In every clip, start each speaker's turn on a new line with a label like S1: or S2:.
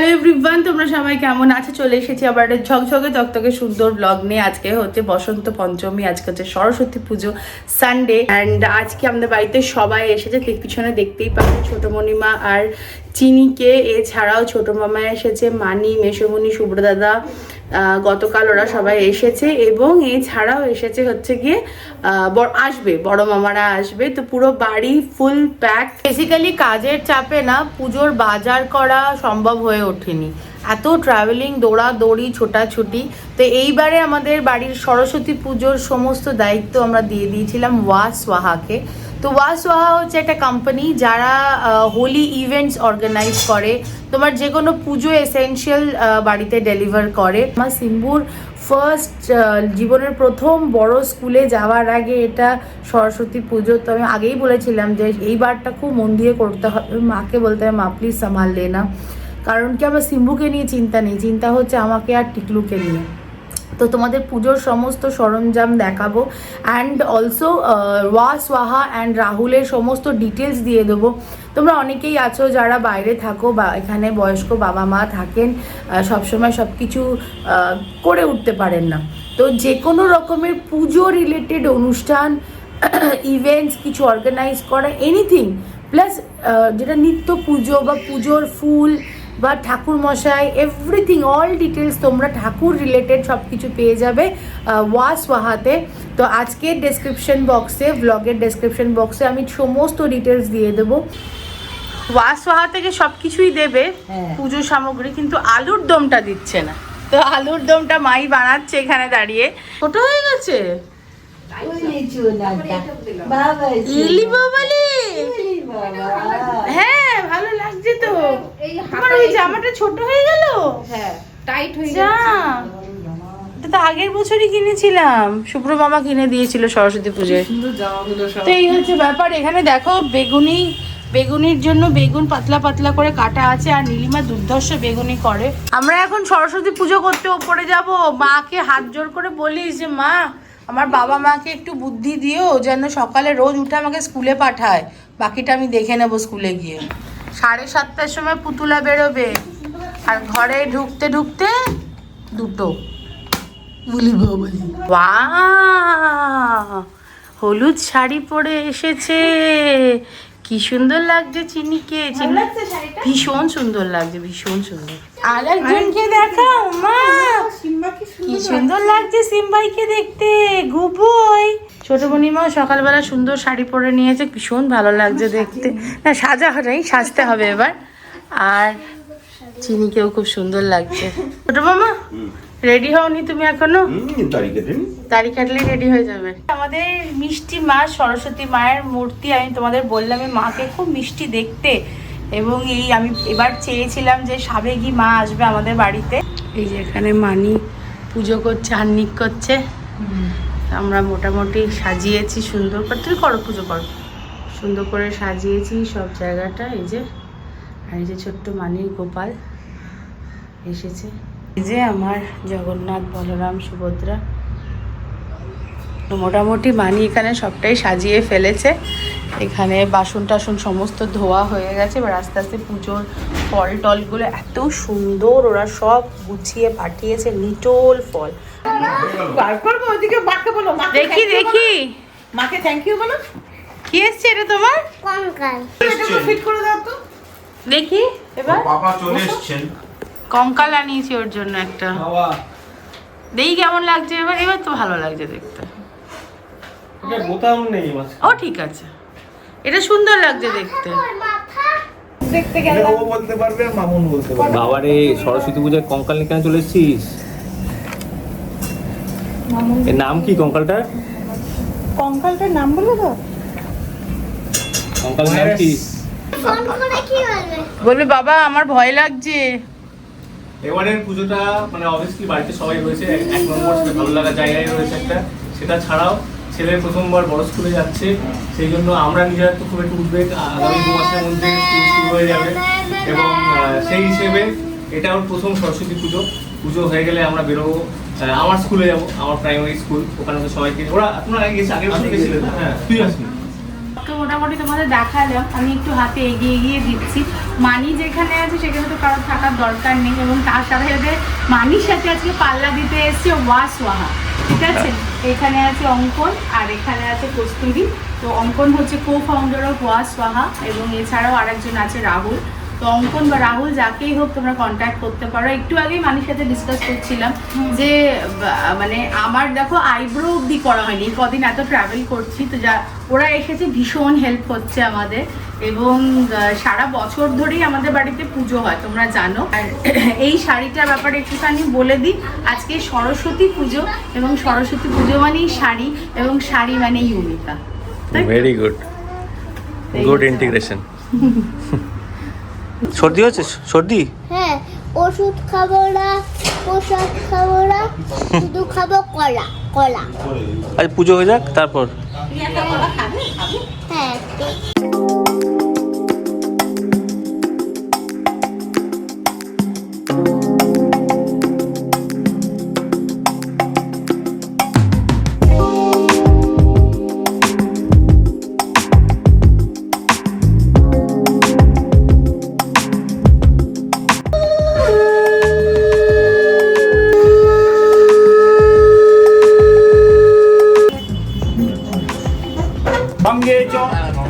S1: Hello everyone তোমরা সবাই কেমন আছো? চলে এসেছি আবার একটা ঝকঝকে তকতকে সুন্দর ব্লগ নিয়ে। আজকে হচ্ছে বসন্ত পঞ্চমী, আজকে হচ্ছে সরস্বতী পুজো সানডে অ্যান্ড আজকে আমাদের বাড়িতে সবাই এসেছে, ঠিক পিছনে দেখতেই পাচ্ছি ছোট মণিমা আর চিনিকে এছাড়াও ছোট মামা এসেছে মানি মেসমণি সুব্রদাদা আহ, গতকাল ওরা সবাই এসেছে এবং এছাড়াও এসেছে হচ্ছে গিয়ে আসবে বড় মামারা আসবে। তো পুরো বাড়ি ফুল প্যাক বেসিক্যালি কাজের চাপে না পুজোর বাজার করা সম্ভব হয়ে ওঠেনি। এত ট্রাভেলিং দৌড়া দৌড়ি ছোটাছুটি। তো এইবারে আমাদের বাড়ির সরস্বতী পুজোর সমস্ত দায়িত্ব আমরা দিয়ে দিয়েছিলাম ওয়া সোহাকে। তো ওয়া সোহা হচ্ছে একটা কোম্পানি যারা হোলি ইভেন্টস অর্গানাইজ করে। তোমার যে কোনো পুজো এসেনশিয়াল বাড়িতে ডেলিভার করে। আমার সিম্বুর ফার্স্ট জীবনের প্রথম বড় স্কুলে যাওয়ার আগে এটা সরস্বতী পুজো। তো আমি আগেই বলেছিলাম যে এইবারটা খুব মন দিয়ে করতে হবে মাকে বলতে হবে মা প্লিজ সামাল দে না। কারণ কি, আমার সিম্বুকে নিয়ে চিন্তা নেই। চিন্তা হচ্ছে আমাকে আর টিকলুকে নিয়ে। তো তোমাদের পুজোর সমস্ত সরঞ্জাম দেখাবো অ্যান্ড অলসো ওয়া সোহা অ্যান্ড রাহুলের সমস্ত ডিটেলস দিয়ে দেবো। তোমরা অনেকেই আছো যারা বাইরে থাকো বা এখানে বয়স্ক বাবা মা থাকেন সবসময় সব কিছু করে উঠতে পারেন না। তো যে কোনো রকমের পুজো রিলেটেড অনুষ্ঠান ইভেন্টস কিছু অর্গানাইজ করা এনিথিং প্লাস যেটা নিত্য পুজো বা পুজোর ফুল বা ঠাকুর মশাই এভরিথিং অল ডিটেলস তোমরা ঠাকুর রিলেটেড সব কিছু পেয়ে যাবে ওয়াস ওয়াহাতে তো আজকের ডেসক্রিপশন বক্সে ব্লগের ডেসক্রিপশন বক্সে আমি সমস্ত ডিটেলস দিয়ে দেবো। ওয়াস ওয়াহা থেকে সব কিছুই দেবে
S2: হ্যাঁ।
S1: পুজো সামগ্রী কিন্তু আলুর দমটা দিচ্ছে না। তো আলুর দমটা মাই বানাচ্ছে এখানে দাঁড়িয়ে। ছোট হয়ে গেছে? ইলি বাবালি। হ্যাঁ ভালো লাগছে তো।
S2: এই
S1: তোমার ওই জামাটা ছোট হয়ে গেল?
S2: হ্যাঁ টাইট হয়ে
S1: যা। তো আগের বছরই কিনেছিলাম। শুভ্র মামা কিনে দিয়েছিল সরস্বতী পুজোয়। তো এই হচ্ছে ব্যাপার। এখানে দেখো বেগুনি বেগুনির জন্য বেগুন পাতলা পাতলা করে কাটা আছে আর নীলিমা দুর্ধর্ষ বেগুনি করে। আমরা এখন সরস্বতী পুজো করতে ওপরে যাব। মাকে হাত জোর করে বলিস যে মা আমার বাবা মাকে একটু বুদ্ধি দিও যেন সকালে রোজ উঠে আমাকে স্কুলে পাঠায়। বাকিটা আমি দেখে নেব স্কুলে গিয়ে। সাড়ে সাতটার সময় পুতুলা বেরোবে। আর ঘরে ঢুকতে ঢুকতে দুটো। বলি হলুদ শাড়ি পরে এসেছে। কি সুন্দর লাগছে চিনিকে। চিনি ভীষণ সুন্দর লাগছে ভীষণ সুন্দর। আর একজনকে দেখাও মা। কি সুন্দর লাগছে সিম্বাইকে দেখতে। গুবই। ছোট বোনিমা সকালবেলা সুন্দর শাড়ি পরে নিয়েছে ভীষণ ভালো লাগছে দেখতে। না সাজা হয়নি সাজতে হবে এবার। আর চিনিকেও খুব সুন্দর লাগছে। ছোট মামা রেডি হওনি তুমি
S3: এখনও?
S1: দাড়ি কাটলেই রেডি হয়ে যাবে। আমাদের মিষ্টি মা সরস্বতী মায়ের মূর্তি আমি তোমাদের বললাম এই মাকে খুব মিষ্টি দেখতে। এবং এই আমি এবার চেয়েছিলাম যে সাবেগী মা আসবে আমাদের বাড়িতে। এই যে এখানে মানি পুজো করছে আন্নিক করছে। আমরা মোটামুটি সাজিয়েছি সুন্দর করে। তুমি করো পুজো করো। সুন্দর করে সাজিয়েছি সব জায়গাটা, এই যে, আর এই যে ছোট্ট মানির গোপাল এসেছে। এই যে আমার জগন্নাথ বলরাম সুভদ্রা। মোটামুটি মানি এখানে সবটাই সাজিয়ে ফেলেছে। এখানে বাসন টাসন সমস্ত ধোয়া হয়ে গেছে। এবার আস্তে আস্তে পুজোর ফল টলগুলো এত সুন্দর ওরা সব গুছিয়ে পাঠিয়েছে, নিটোল ফল।
S2: বার করব ওইদিকে মাকে বলো
S1: দেখি দেখি।
S2: মাকে থ্যাংক ইউ বলো।
S1: কি এসছে এটা তোমার?
S2: এটা ফিট করে দাও তো।
S1: দেখি এবার
S3: পাপা চলে এসছেন।
S1: কঙ্কাল আনিয়েছি ওর জন্য একটা। দেখি কেমন লাগছে এবার এবার তো ভালো লাগছে দেখতে। ও ঠিক আছে। এটা সুন্দর লাগছে দেখতে।
S2: দেখতে গেলাম।
S3: ও বলতে পারবে মামুন বলতে পারবে।
S4: বাবারে সরস্বতী পূজায় কঙ্কাল নিয়ে কেন চলে এসেছিস? এর নাম কি কঙ্কালটার?
S2: কঙ্কালটার নাম বলো তো।
S4: কঙ্কালের নাম কি?
S1: বলবে? বাবা আমার ভয় লাগছে।
S4: এবারের পুজোটা মানে অবভিয়াসলি বাড়িতে সবাই রয়েছে এক নম্বর সেটা ভালো লাগার জায়গায় রয়েছে একটা সেটা ছাড়াও ছেলে প্রথমবার বড় স্কুলে যাচ্ছে সেই জন্য আমরা নিজেরা তো খুব একটু উদ্বেগ আগামী দু মাসের মধ্যে স্কুল শুরু হয়ে যাবে। এবং সেই হিসেবে এটা ওর প্রথম সরস্বতী পুজো। পুজো হয়ে গেলে আমরা বেরোবো। আমার স্কুলে যাব আমার প্রাইমারি স্কুল ওখানে তো সবাইকে ওরা আপনারা আগে গেছে আগের বছর গেছিলেন হ্যাঁ তুই আসবি
S1: মোটামুটি তোমাদের দেখালাম আমি একটু হাতে এগিয়ে এগিয়ে দিচ্ছি। মানি যেখানে আছে সেখানে তো কারোর থাকার দরকার নেই এবং তার সাথে সাথে মানির সাথে আজকে পাল্লা দিতে এসছে ওয়াস ওয়াহা ঠিক আছে? এখানে আছে অঙ্কন আর এখানে আছে কস্তুরি। তো অঙ্কন হচ্ছে কো ফাউন্ডার অফ ওয়াস ওয়াহা এবং এছাড়াও আরেকজন আছে রাহুল। তো অঙ্কন বা রাহুল যাকেই হোক তোমরা কন্ট্যাক্ট করতে পারো। একটু আগেই মানির সাথে ডিসকাস করছিলাম যে মানে আমার দেখো আইব্রো অব্দি করা হয়নি। কদিন এত ট্রাভেল করছি তো যা ওরা এসেছে ভীষণ হেল্প হচ্ছে আমাদের। এবং আহ, সারা বছর ধরেই আমাদের বাড়িতে পুজো হয় তোমরা জানো। আর এই শাড়িটার ব্যাপারে একটুখানি বলে দিই আজকে সরস্বতী পুজো এবং সরস্বতী পুজো মানেই শাড়ি এবং শাড়ি মানে ইউনিকা। তাই তো?
S5: ভেরি গুড গুড ইন্টিগ্রেশন সর্দি হয়েছে? সর্দি?
S6: হ্যাঁ ওষুধ খাব না পোশাক খাব না শুধু খাব কলা কলা।
S5: আজ পুজো হয়ে যাক তারপর?
S6: হ্যাঁ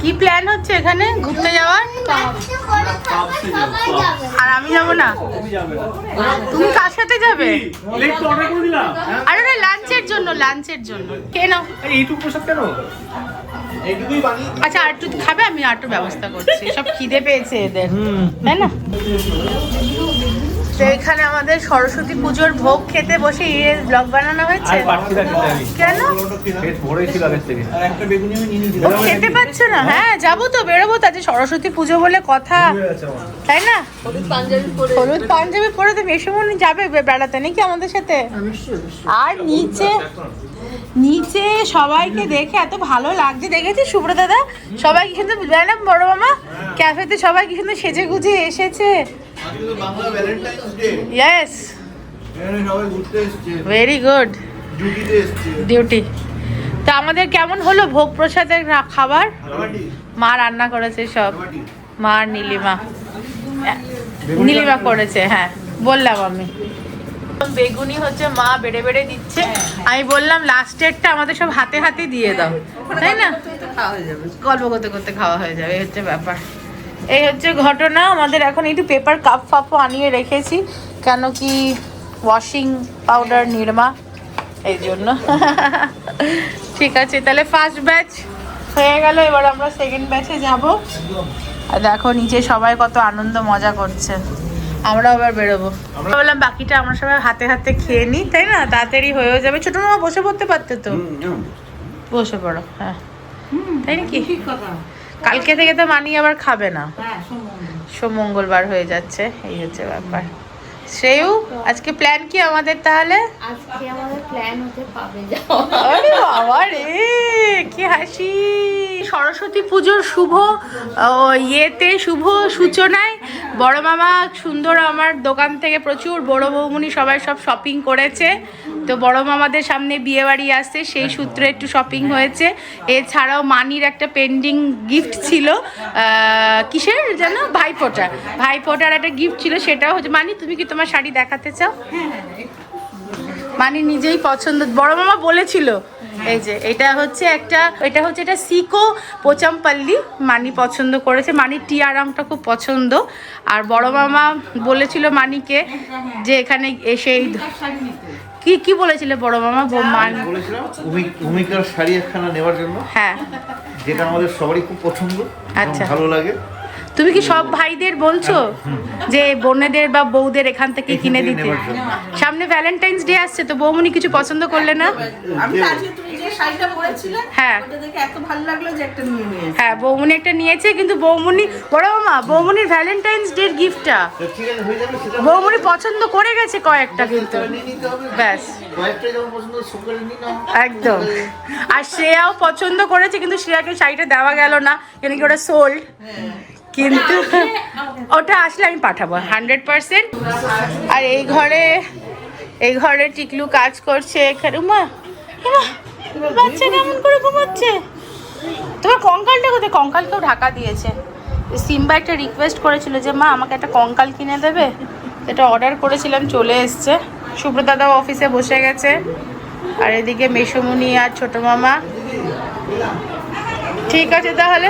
S1: কি প্ল্যান হচ্ছে এখানে? ঘুরতে যাওয়ার? আর আমি যাব না? তুমি কার সাথে যাবে? আরে না লাঞ্চের জন্য লাঞ্চের জন্য।
S3: কেন
S1: আচ্ছা আর একটু খাবে, আমি আর ব্যবস্থা করছি। সব খিদে পেয়েছে এদের। তাই না? তো এখানে আমাদের সরস্বতী পুজোর ভোগ খেতে বসে ইয়ে ব্লগ বানানো হয়েছে? কেন? খেতে পারছ না? হ্যাঁ যাব তো বেরোবো তো। আজকে সরস্বতী পুজো বলে কথা। তাই না? হলুদ পাঞ্জাবি পরে তো মেসমনি যাবে বেড়াতে নাকি আমাদের সাথে? আর নিচে নিচে সবাইকে দেখে এত ভালো লাগছে। দেখেছিস শুভ্র দাদা? সবাই কি সুন্দর না বড় মামা, ক্যাফেতে সবাই কি সুন্দর সেজে গুজে এসেছে। ইয়েস ভেরি গুড ডিউটি তো আমাদের কেমন হলো ভোগ প্রসাদের খাবার? মা রান্না করেছে সব। মা নীলিমা। নীলিমা করেছে হ্যাঁ। বললাম আমি। বেগুনি হচ্ছে মা বেড়ে বেড়ে দিচ্ছে। আমি বললাম লাস্টেরটা আমাদের সব হাতে হাতে দিয়ে দাও। তাই না? গল্প করতে করতে খাওয়া হয়ে যাবে এই হচ্ছে ব্যাপার। এই হচ্ছে ঘটনা আমাদের এখন একটু পেপার কাপ ফাপও আনিয়ে রেখেছি। কেন কি ওয়াশিং পাউডার নির্মা এই জন্য। ঠিক আছে তাহলে ফার্স্ট ব্যাচ হয়ে গেল এবার আমরা সেকেন্ড ব্যাচে যাব। আর দেখো নিচে সবাই কত আনন্দ মজা করছে। আমরা আবার বেরোবো। আমরা বললাম বাকিটা আমরা সবাই হাতে হাতে খেয়ে নিই তাই না? তাড়াতাড়ি হয়েও যাবে। ছোট মামা বসে পড়তে পারতে তো? বসে পড়ো হ্যাঁ। তাই নাকি? কালকে থেকে তো মানি আবার খাবে না। সোম মঙ্গলবার। হয়ে যাচ্ছে এই হচ্ছে ব্যাপার। শ্রেয়ু আজকে প্ল্যান কি আমাদের তাহলে?
S6: আজকে আমাদের প্ল্যান হতে পাবে
S1: আরে বাবা রে কি হাসি। সরস্বতী পুজোর শুভ ও, ইয়েতে শুভ সূচনায় বড় মামা সুন্দর আমার দোকান থেকে প্রচুর বড় বৌমুনি সবাই সব শপিং করেছে। তো বড় মামাদের সামনে বিয়ে বাড়ি আসছে সেই সূত্রে একটু শপিং হয়েছে। এছাড়াও মানির একটা পেন্ডিং গিফট ছিল কিসের যেন? ভাইফোঁটা। ভাইফোঁটার একটা গিফট ছিল সেটাও হচ্ছে মানি তুমি কি তোমার শাড়ি দেখাতে চাও? মানি নিজেই পছন্দ বড় মামা বলেছিল এই যে এটা হচ্ছে একটা এটা হচ্ছে এটা সিকো পোচামপাল্লি। মানি পছন্দ করেছে। মানির টিয়া রংটা খুব পছন্দ। আর বড় মামা বলেছিল মানিকে যে এখানে এসে এই কি কি বলেছিল বড় মামা? মান
S3: ভূমিকার শাড়ি একখানা নেওয়ার জন্য।
S1: হ্যাঁ।
S3: যেটা আমাদের সবারই খুব পছন্দ
S1: আচ্ছা।
S3: ভালো লাগে।
S1: তুমি কি সব ভাইদের বলছো? যে বোনেদের বা বউদের এখান থেকে কিনে দিতে। সামনে ভ্যালেন্টাইন্স ডে আসছে তো বৌমনি কিছু পছন্দ করলে না?
S2: শাড়িটা পরেছিলে?
S1: হ্যাঁ।
S2: ওটা দেখে এত ভালো লাগল যে একটা নিয়ে নিয়েছি
S1: হ্যাঁ বৌমনি একটা নিয়েছে কিন্তু বৌমনি বড় মামা বৌমনির ভ্যালেন্টাইন্স ডে গিফটটা
S3: তো ঠিক আছে হয়ে যাবে সেটা
S1: বৌমনি পছন্দ করে গেছে কয়েকটা কিন্তু। ব্যাস। একদম। আর শ্রেয়াও পছন্দ করেছে কিন্তু শ্রেয়াকে শাড়িটা দেওয়া গেল না কেন কি ওটা সোল্ড কিন্তু ওটা আসলে আমি পাঠাবো হান্ড্রেড পার্সেন্ট আর এই ঘরে এই ঘরে টিকলু কাজ করছে এখানে উমা উমা, বাচ্চা কেমন করে ঘুমাচ্ছে? তোমার কঙ্কালটা কোথায়? কঙ্কালকেও ঢাকা দিয়েছে। সিম্বা একটা রিকোয়েস্ট করেছিল যে, মা, আমাকে একটা কঙ্কাল কিনে দেবে? এটা অর্ডার করেছিলাম, চলে এসছে। সুব্রতাদাও অফিসে বসে গেছে। আর এদিকে মেসুমুনি আর ছোট মামা। ঠিক আছে তাহলে?